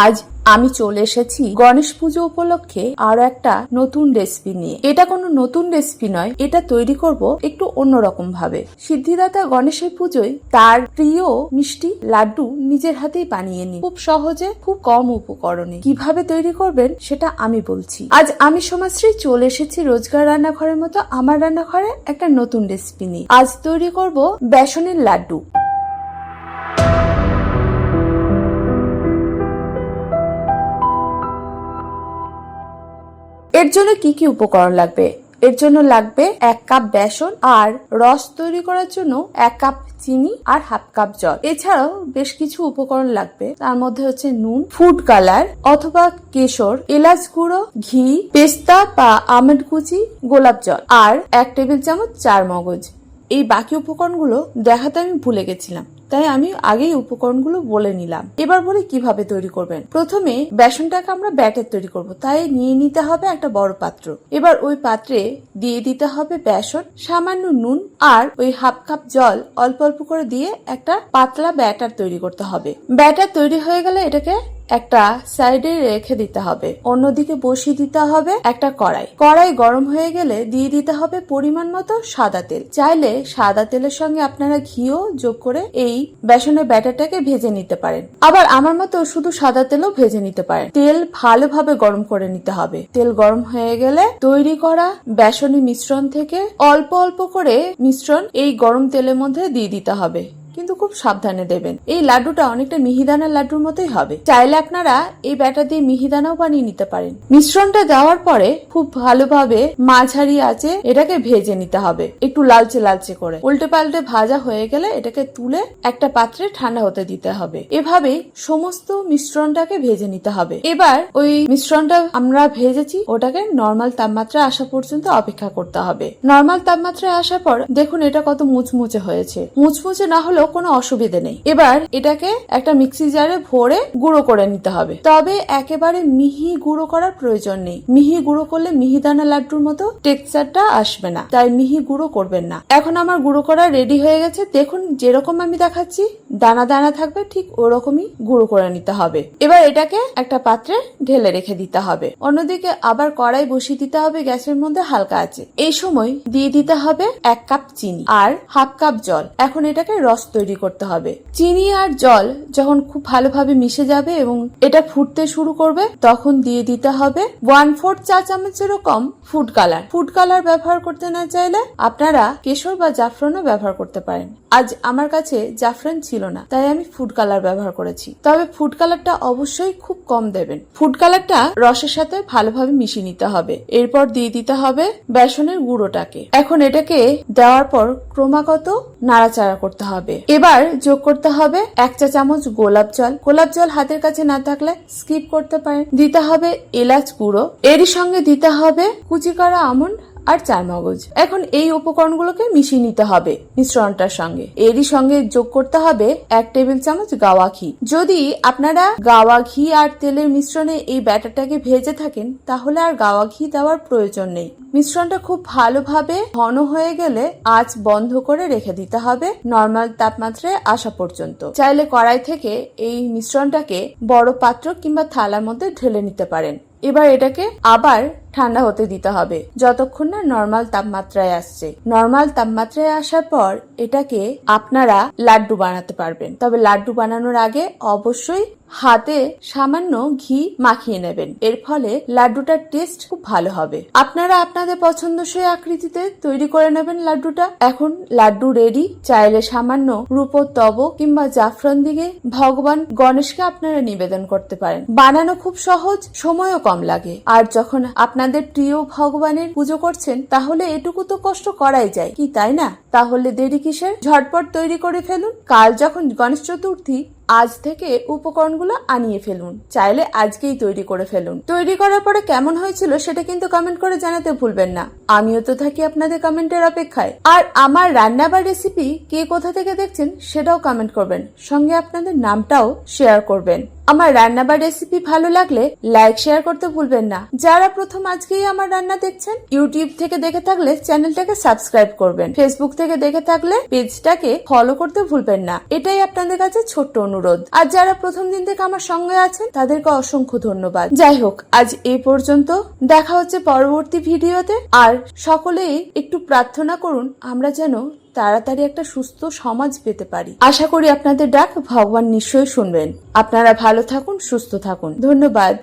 আজ আমি চলে এসেছি গণেশ পুজো উপলক্ষে আরও একটা নতুন রেসিপি নিয়ে। এটা কোনো নতুন রেসিপি নয়, এটা তৈরি করব একটু অন্যরকম ভাবে। সিদ্ধিদাতা গণেশের পুজোয় তার প্রিয় মিষ্টি লাড্ডু নিজের হাতেই বানিয়ে নি খুব সহজে, খুব কম উপকরণে। কীভাবে তৈরি করবেন সেটা আমি বলছি। আজ আমি সমাজশ্রী চলে এসেছি রোজগার রান্নাঘরের মতো আমার রান্নাঘরে একটা নতুন রেসিপি নিয়ে। আজ তৈরি করব বেসনের লাড্ডু। এর জন্য কি কি উপকরণ লাগবে? এর জন্য লাগবে এক কাপ বেসন আর রস তৈরি করার জন্য এক কাপ চিনি আর হাফ কাপ জল। এছাড়াও বেশ কিছু উপকরণ লাগবে। তার মধ্যে হচ্ছে নুন, ফুড কালার অথবা কেশর, এলাচ গুঁড়ো, ঘি, পেস্তা বা আমন্ড কুচি, গোলাপ জল আর এক টেবিল চামচ চার মগজ। এই বাকি উপকরণগুলো দেখাতে আমি ভুলে গেছিলাম। তাই আমি আগেই উপকরণগুলো বলে নিলাম। এবার বলি কীভাবে তৈরি করবেন। প্রথমে বেসনটাকে আমরা ব্যাটার তৈরি করব। তাই নিয়ে নিতে হবে একটা বড় পাত্র। এবার ওই পাত্রে দিয়ে দিতে হবে বেসন, সামান্য নুন আর ওই হাফ কাপ জল অল্প অল্প করে দিয়ে একটা পাতলা ব্যাটার তৈরি করতে হবে। ব্যাটার তৈরি হয়ে গেলে এটাকে একটা সাইডে রেখে দিতে হবে। অন্যদিকে বসিয়ে দিতে হবে একটা কড়াই। কড়াই গরম হয়ে গেলে দিয়ে দিতে হবে পরিমাণ মতো সাদা তেল। চাইলে সাদা তেলের সঙ্গে আপনারা ঘিও যোগ করে এই বেসনের ব্যাটারটাকে ভেজে নিতে পারেন। আবার আমার মতো শুধু সাদা তেলও ভেজে নিতে পারেন। তেল ভালোভাবে গরম করে নিতে হবে। তেল গরম হয়ে গেলে তৈরি করা বেসনের মিশ্রণ থেকে অল্প অল্প করে মিশ্রণ এই গরম তেলের মধ্যে দিয়ে দিতে হবে। কিন্তু খুব সাবধানে দেবেন। এই লাড্ডুটা অনেকটা মিহিদানার লাড্ডুর মতোই হবে। চাইলে আপনারা এই ব্যাটার দিয়ে মিহিদানাও বানিয়ে নিতে পারেন। মিশ্রণটা দেওয়ার পরে খুব ভালোভাবে মাঝারি আছে এটাকে ভেজে নিতে হবে। একটু লালচে লালচে করে। উল্টে পাল্টে ভাজা হয়ে গেলে এটাকে তুলে একটা পাত্রে ঠান্ডা হতে দিতে হবে। এভাবেই সমস্ত মিশ্রণটাকে ভেজে নিতে হবে। এবার ওই মিশ্রণটা আমরা ভেজেছি, ওটাকে নর্মাল তাপমাত্রা আসা পর্যন্ত অপেক্ষা করতে হবে। নর্মাল তাপমাত্রায় আসার পর দেখুন এটা কত মুচমুচে হয়েছে। মুচমুচে না হলেও কোনো অসুবিধে নেই। এবার এটাকে একটা মিক্সি জারে ভরে গুঁড়ো করে নিতে হবে। তবে একেবারে মিহি গুঁড়ো করার প্রয়োজন নেই। মিহি গুঁড়ো করলে মিহিদানা লাড্ডুর মতো টেক্সচারটা আসবে না। তাই মিহি গুঁড়ো করবেন না। এখন আমার গুঁড়ো করা রেডি হয়ে গেছে। দেখুন, যেরকম আমি দেখাচ্ছি, দানা দানা থাকবে, ঠিক ওরকমই গুঁড়ো করে নিতে হবে। এবার এটাকে একটা পাত্রে ঢেলে রেখে দিতে হবে। অন্যদিকে আবার কড়াই বসিয়ে দিতে হবে, গ্যাসের মধ্যে হালকা আছে। এই সময় দিয়ে দিতে হবে এক কাপ চিনি আর হাফ কাপ জল। এখন এটাকে রস তৈরি করতে হবে। চিনি আর জল যখন খুব ভালোভাবে মিশে যাবে এবং এটা ফুটতে শুরু করবে, তখন দিয়ে দিতে হবে ওয়ান ফোর্থ চা চামচেরও কম ফুড কালার। ফুড কালার ব্যবহার করতে না চাইলে আপনারা কেশর বা জাফরানও ব্যবহার করতে পারেন। আজ আমার কাছে জাফরান ছিল না, তাই আমি ফুড কালার ব্যবহার করেছি। তবে ফুড কালারটা অবশ্যই খুব কম দেবেন। ফুড কালারটা রসের সাথে ভালোভাবে মিশিয়ে নিতে হবে। এরপর দিয়ে দিতে হবে বেসনের গুঁড়োটাকে। এখন এটাকে দেওয়ার পর ক্রমাগত নাড়াচাড়া করতে হবে। এবার যোগ করতে হবে এক চা চামচ গোলাপ জল। গোলাপ জল হাতের কাছে না থাকলে স্কিপ করতে পারেন। দিতে হবে এলাচ গুঁড়ো। এরই সঙ্গে দিতে হবে কুচি করা আমন্ড আর চার মগজ। এখন এই উপকরণগুলোকে মিশিয়ে নিতে হবে মিশ্রণটার সঙ্গে। এরই সঙ্গে যোগ করতে হবে এক টেবিল চামচ গাওয়া ঘি। যদি আপনারা গাওয়া ঘি আর তেলের মিশ্রণে এই ব্যাটারটাকে ভেজে থাকেন, তাহলে আর গাওয়া ঘি দেওয়ার প্রয়োজন নেই। মিশ্রণটা খুব ভালোভাবে ঘন হয়ে গেলে আঁচ বন্ধ করে রেখে দিতে হবে নর্মাল তাপমাত্রায় আসা পর্যন্ত। চাইলে কড়াই থেকে এই মিশ্রণটাকে বড় পাত্র কিংবা থালার মধ্যে ঢেলে নিতে পারেন। এবার এটাকে আবার ঠান্ডা হতে দিতে হবে। যতক্ষণ না নর্মাল তাপমাত্রায় আসছে। নর্মাল তাপমাত্রায় আসার পর এটাকে আপনারা লাড্ডু বানাতে পারবেন। তবে লাড্ডু বানানোর আগে অবশ্যই হাতে সামান্য ঘি মাখিয়ে নেবেন। এর ফলে লাড্ডুটার টেস্ট খুব ভালো হবে। আপনারা আপনাদের পছন্দসই আকৃতিতে তৈরি করে নেবেন লাড্ডুটা। এখন লাড্ডু রেডি চাইলে সামান্য রূপোর তব কিংবা জাফরান দিকে ভগবান গণেশকে আপনারা নিবেদন করতে পারেন। বানানো খুব সহজ, সময়ও কম লাগে। আর যখন আপনাদের প্রিয় ভগবানের পুজো করছেন, তাহলে এটুকু তো কষ্ট করাই যায়, কি তাই না? তাহলে দেরি কিসের? ঝটপট তৈরি করে ফেলুন। কাল যখন গণেশ চতুর্থী, আজ থেকে উপকরণগুলো আনিয়ে ফেলুন। চাইলে আজকেই তৈরি করে ফেলুন। তৈরি করার পরে কেমন হয়েছিল সেটা কিন্তু কমেন্ট করে জানাতে ভুলবেন না। আমিও তো থাকি আপনাদের কমেন্টের অপেক্ষায়। আর আমার রান্না বা রেসিপি কে কোথা থেকে দেখছেন সেটাও কমেন্ট করবেন। সঙ্গে আপনাদের নামটাও শেয়ার করবেন। আমার রান্না বা রেসিপি ভালো লাগলে লাইক শেয়ার করতে ভুলবেন না। যারা প্রথম আজকেই আমার রান্না দেখছেন ইউটিউব থেকে দেখে থাকলে চ্যানেলটাকে সাবস্ক্রাইব করবেন। ফেসবুক থেকে দেখে থাকলে পেজটাকে ফলো করতে ভুলবেন না। এটাই আপনাদের কাছে ছোট্ট অনুরোধ। আর যারা প্রথম দিন থেকে আমার সঙ্গে আছেন, তাদেরকে অসংখ্য ধন্যবাদ। যাই হোক, আজ এই পর্যন্ত। দেখা হচ্ছে পরবর্তী ভিডিওতে। আর সকলেই একটু প্রার্থনা করুন, আমরা যেন তাড়াতাড়ি একটা সুস্থ সমাজ পেতে পারি। আশা করি আপনাদের ডাক ভগবান নিশ্চয়ই শুনবেন। আপনারা ভালো থাকুন, সুস্থ থাকুন। ধন্যবাদ।